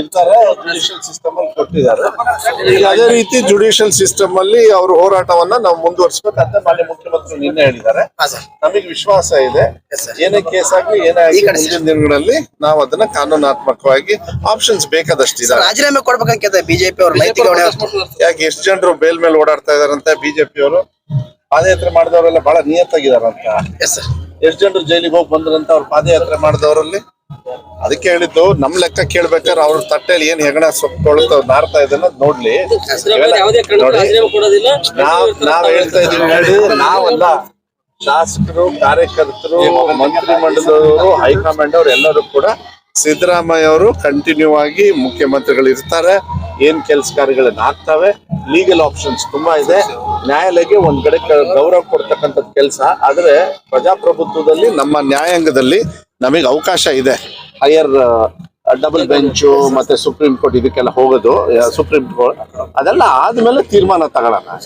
ಇರ್ತಾರೆ judicial system ಅಲ್ಲಿ ಕೊಟ್ಟಿದ್ದಾರೆ. ಈಗ ಅದೇ ರೀತಿ ಜುಡಿಷಿಯಲ್ ಸಿಸ್ಟಮ್ ಅಲ್ಲಿ ಅವ್ರ ಹೋರಾಟವನ್ನ ನಾವು ಮುಂದುವರಿಸಬೇಕಂತ ಮಾನ್ಯ ಮುಖ್ಯಮಂತ್ರಿ ನಿನ್ನೆ ಹೇಳಿದ್ದಾರೆ. ನಮಗೆ ವಿಶ್ವಾಸ ಇದೆ. ಏನೇ ಕೇಸ್ ಆಗ್ಲಿ ಏನೇ ಆಗ್ಲಿ ಮುಂದಿನ ದಿನಗಳಲ್ಲಿ ನಾವು ಅದನ್ನ ಕಾನೂನಾತ್ಮಕವಾಗಿ ಆಪ್ಷನ್ಸ್ ಬೇಕಾದಷ್ಟಿದೆ. ರಾಜೀನಾಮೆ ಕೊಡ್ಬೇಕಂತ ಬಿಜೆಪಿ ಅವರು. ಯಾಕೆ ಎಷ್ಟು ಜನರು ಬೇಲ್ ಮೇಲೆ ಓಡಾಡ್ತಾ ಇದಾರಂತ ಬಿಜೆಪಿ ಅವರು? ಪಾದಯಾತ್ರೆ ಮಾಡಿದವರೆಲ್ಲ ಬಹಳ ನಿಯತ್ತಾಗಿದಾರಂತ ಎಷ್ಟು ಜನರು ಜೈಲಿಗೆ ಹೋಗಿ ಬಂದ್ರಂತ ಅವ್ರು ಪಾದಯಾತ್ರೆ ಮಾಡಿದವರಲ್ಲಿ? ಅದಕ್ಕೆ ಹೇಳಿದ್ದು ನಮ್ ಲೆಕ್ಕ ಕೇಳ್ಬೇಕಾದ್ರೆ ಅವ್ರ ತಟ್ಟೆಲಿ ಏನ್ ಹೆಗಣ ಸೊಪ್ಪು ನಾರ್ತಾ ಇದನ್ನ ಅನ್ನೋದ್ ನೋಡ್ಲಿ ನಾವ್ ನಾವ್ ಹೇಳ್ತಾ ಇದೀವಿ ನೋಡಿ ನಾವಲ್ಲ ಶಾಸಕರು ಕಾರ್ಯಕರ್ತರು ಮಂತ್ರಿ ಮಂಡಲದವರು ಹೈಕಮಾಂಡ್ ಅವರು ಎಲ್ಲರೂ ಕೂಡ ಸಿದ್ದರಾಮಯ್ಯ ಅವರು ಕಂಟಿನ್ಯೂ ಆಗಿ ಮುಖ್ಯಮಂತ್ರಿಗಳು ಇರ್ತಾರೆ. ಏನ್ ಕೆಲಸ ಕಾರ್ಯಗಳನ್ನ ಆಗ್ತವೆ. ಲೀಗಲ್ ಆಪ್ಷನ್ಸ್ ತುಂಬಾ ಇದೆ. ನ್ಯಾಯಾಲಯಕ್ಕೆ ಒಂದ್ ಕಡೆ ಗೌರವ ಕೊಡ್ತಕ್ಕಂಥದ್ ಕೆಲಸ. ಆದ್ರೆ ಪ್ರಜಾಪ್ರಭುತ್ವದಲ್ಲಿ ನಮ್ಮ ನ್ಯಾಯಾಂಗದಲ್ಲಿ ನಮಗೆ ಅವಕಾಶ ಇದೆ. Ayer... Eh, ಡಬಲ್ ಬೆಂಚು ಮತ್ತೆ ಸುಪ್ರೀಂ ಕೋರ್ಟ್ ಇದಕ್ಕೆಲ್ಲ ಹೋಗೋದು. ಸುಪ್ರೀಂ ಕೋರ್ಟ್ ಅದೆಲ್ಲ ಆದ್ಮೇಲೆ ತೀರ್ಮಾನ ತಗೊಳ್ಳೋಣ.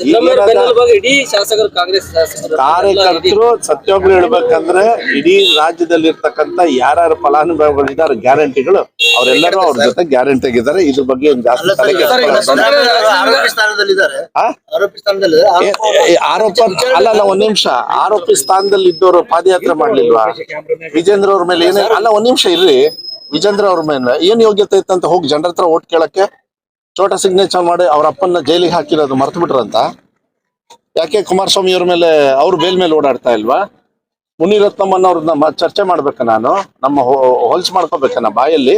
ಇಡೀ ಶಾಸಕರು ಕಾಂಗ್ರೆಸ್ ಶಾಸಕರು ಕಾರ್ಯಕರ್ತರು ಸತ್ಯೋಗ್ಲು ಹೇಳ್ಬೇಕಂದ್ರೆ ಇಡೀ ರಾಜ್ಯದಲ್ಲಿ ಇರ್ತಕ್ಕಂತ ಯಾರ್ಯಾರು ಫಲಾನುಭವಿಗಳು ಇದ್ದಾರೆ ಗ್ಯಾರಂಟಿಗಳು ಅವರೆಲ್ಲರೂ ಅವ್ರ ಜೊತೆ ಗ್ಯಾರಂಟಿ ಆಗಿದ್ದಾರೆ. ಇದ್ರ ಬಗ್ಗೆ ಏನ್ ಜಾಸ್ತಿ ಆರೋಪ ಅಲ್ಲ ಅಲ್ಲ ಒಂದ್ ನಿಮಿಷ. ಆರೋಪಿ ಸ್ಥಾನದಲ್ಲಿ ಇದ್ದವರು ಪಾದಯಾತ್ರೆ ಮಾಡ್ಲಿಲ್ವಾ? ವಿಜೇಂದ್ರ ಅವ್ರ ಮೇಲೆ ಏನೇ ಅಲ್ಲ ಒಂದ್ ನಿಮಿಷ ಇರ್ರಿ. ವಿಜೇಂದ್ರ ಅವ್ರ ಮೇಲೆ ಏನ್ ಯೋಗ್ಯತೆ ಇತ್ತಂತ ಹೋಗಿ ಜನರ ಹತ್ರ ಓಟ್ ಕೇಳಕ್ಕೆ ಚೋಟ ಸಿಗ್ನೇಚರ್ ಮಾಡಿ ಅವ್ರ ಅಪ್ಪನ ಜೈಲಿಗೆ ಹಾಕಿರೋದು ಮರ್ತು ಬಿಟ್ರಂತ ಯಾಕೆ ಕುಮಾರಸ್ವಾಮಿ ಅವ್ರ ಮೇಲೆ, ಅವ್ರ ಬೇಲ್ ಮೇಲೆ ಓಡಾಡ್ತಾ ಇಲ್ವಾ? ಮುನಿರತ್ನಮ್ಮನ ಅವ್ರನ್ನ ಚರ್ಚೆ ಮಾಡ್ಬೇಕ ನಾನು. ನಮ್ಮ ಹೋಲ್ಸ್ ಮಾಡ್ಕೋಬೇಕ ನಾ ಬಾಯಲ್ಲಿ.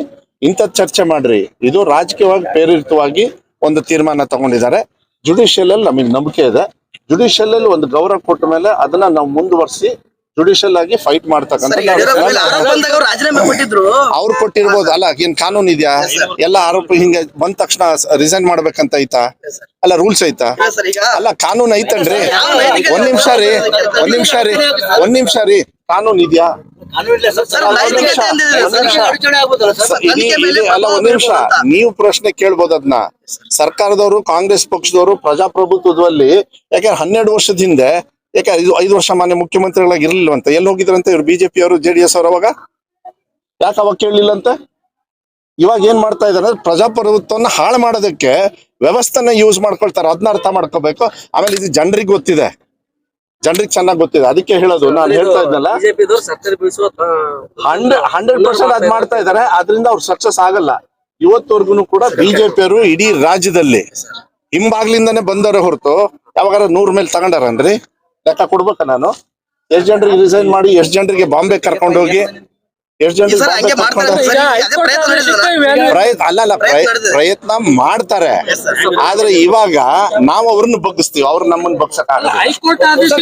ಇಂಥದ್ ಚರ್ಚೆ ಮಾಡ್ರಿ. ಇದು ರಾಜಕೀಯವಾಗಿ ಪ್ರೇರಿತವಾಗಿ ಒಂದು ತೀರ್ಮಾನ ತಗೊಂಡಿದ್ದಾರೆ. ಜುಡಿಷಿಯಲ್ ಅಲ್ಲಿ ನಮಗೆ ನಂಬಿಕೆ ಇದೆ. ಜುಡಿಷಿಯಲ್ ಅಲ್ಲಿ ಒಂದು ಗೌರವ ಕೊಟ್ಟ ಮೇಲೆ ಅದನ್ನ ನಾವು ಮುಂದುವರಿಸಿ ಜುಡಿಷಿಯಲ್ ಆಗಿ ಫೈಟ್ ಮಾಡ್ತಕ್ಕಂಥ ಸರ್, ಯಡಿಯೂರಪ್ಪ ಮೇಲೆ ಆರೋಪ ಬಂದಾಗ ಅವ್ರು ಕೊಟ್ಟಿದ್ರು. ಅವ್ರು ಕೊಟ್ಟಿರ್ಬೋದು. ಅಲ್ಲ ಏನ್ ಕಾನೂನು ಇದೆಯಾ? ಎಲ್ಲ ಆರೋಪ ಹಿಂಗೆ ಬಂದ ತಕ್ಷಣ ರಿಸೈನ್ ಮಾಡ್ಬೇಕಂತ ಐತಾ? ಅಲ್ಲ ರೂಲ್ಸ್ ಐತಾ? ಇಲ್ಲ ಸರ್ ಈಗ ಅಲ್ಲ ಕಾನೂನು ಐತನ್ರಿ. ಒಂದ್ ನಿಮಿಷ ರೀ ಒಂದ್ ನಿಮಿಷ ರೀ ಒಂದ್ ನಿಮಿಷ ರೀ. ಕಾನೂನು ಇದೆಯಾ? ಅಲ್ಲ ಒಂದ್ ನಿಮಿಷ. ನೀವು ಪ್ರಶ್ನೆ ಕೇಳ್ಬೋದು ಅದನ್ನ ಸರ್ಕಾರದವರು ಕಾಂಗ್ರೆಸ್ ಪಕ್ಷದವರು ಪ್ರಜಾಪ್ರಭುತ್ವದಲ್ಲಿ ಯಾಕಂದ್ರೆ ಹನ್ನೆರಡು ವರ್ಷದ ಹಿಂದೆ ಯಾಕೆ ಐದು ಐದು ವರ್ಷ ಮಾನ್ಯ ಮುಖ್ಯಮಂತ್ರಿಗಳಾಗಿ ಇರ್ಲಿಲ್ವಂತ ಎಲ್ಲಿ ಹೋಗಿದ್ರಂತೆ ಇವ್ರು ಬಿಜೆಪಿ ಅವರು ಜೆ ಡಿ ಎಸ್ ಅವರು ಅವಾಗ? ಯಾಕೆ ಅವಾಗ ಕೇಳಲಿಲ್ಲಂತೆ? ಇವಾಗ ಏನ್ ಮಾಡ್ತಾ ಇದಾರೆ ಪ್ರಜಾಪ್ರಭುತ್ವನ ಹಾಳು ಮಾಡೋದಕ್ಕೆ ವ್ಯವಸ್ಥೆನ ಯೂಸ್ ಮಾಡ್ಕೊಳ್ತಾರೆ. ಅದನ್ನ ಅರ್ಥ ಮಾಡ್ಕೋಬೇಕು. ಆಮೇಲೆ ಇದು ಜನರಿಗೆ ಗೊತ್ತಿದೆ. ಜನರಿಗೆ ಚೆನ್ನಾಗಿ ಗೊತ್ತಿದೆ. ಅದಕ್ಕೆ ಹೇಳೋದು. ನಾನು ಹೇಳ್ತಾ ಬೀಳಿಸುವ ಹಂಡ್ರೆಡ್ ಹಂಡ್ರೆಡ್ ಪರ್ಸೆಂಟ್ ಅದ್ ಮಾಡ್ತಾ ಇದಾರೆ ಅದರಿಂದ ಅವ್ರು ಸಕ್ಸಸ್ ಆಗಲ್ಲ. ಇವತ್ತವರೆಗೂ ಕೂಡ ಬಿಜೆಪಿ ಅವರು ಇಡೀ ರಾಜ್ಯದಲ್ಲಿ ಹಿಂಬಾಗ್ಲಿಂದಾನೆ ಬಂದವರೇ ಹೊರತು ಯಾವಾಗಾರ ನೂರ್ ಮೇಲೆ ತಗೊಂಡಾರನ್ರಿ? ಲೆಕ್ಕ ಕೊಡ್ಬೇಕ ನಾನು. ಎಷ್ಟ್ ಜನರಿಗೆ ರಿಸೈನ್ ಮಾಡಿ ಎಷ್ಟ್ ಜನರಿಗೆ ಬಾಂಬೆ ಕರ್ಕೊಂಡು ಹೋಗಿ ಎಷ್ಟ್ ಜನರಿಗೆ ಪ್ರಯತ್ನ ಅಲ್ಲ ಅಲ್ಲ. ಪ್ರಯತ್ನ ಪ್ರಯತ್ನ ಮಾಡ್ತಾರೆ. ಆದ್ರೆ ಇವಾಗ ನಾವು ಅವ್ರನ್ನ ಬಗ್ಗಿಸ್ತೀವಿ ಅವ್ರು ನಮ್ಮನ್ನ ಬಗ್ಸಕ್ ಹೈಕೋರ್ಟ್ ಆದೇಶ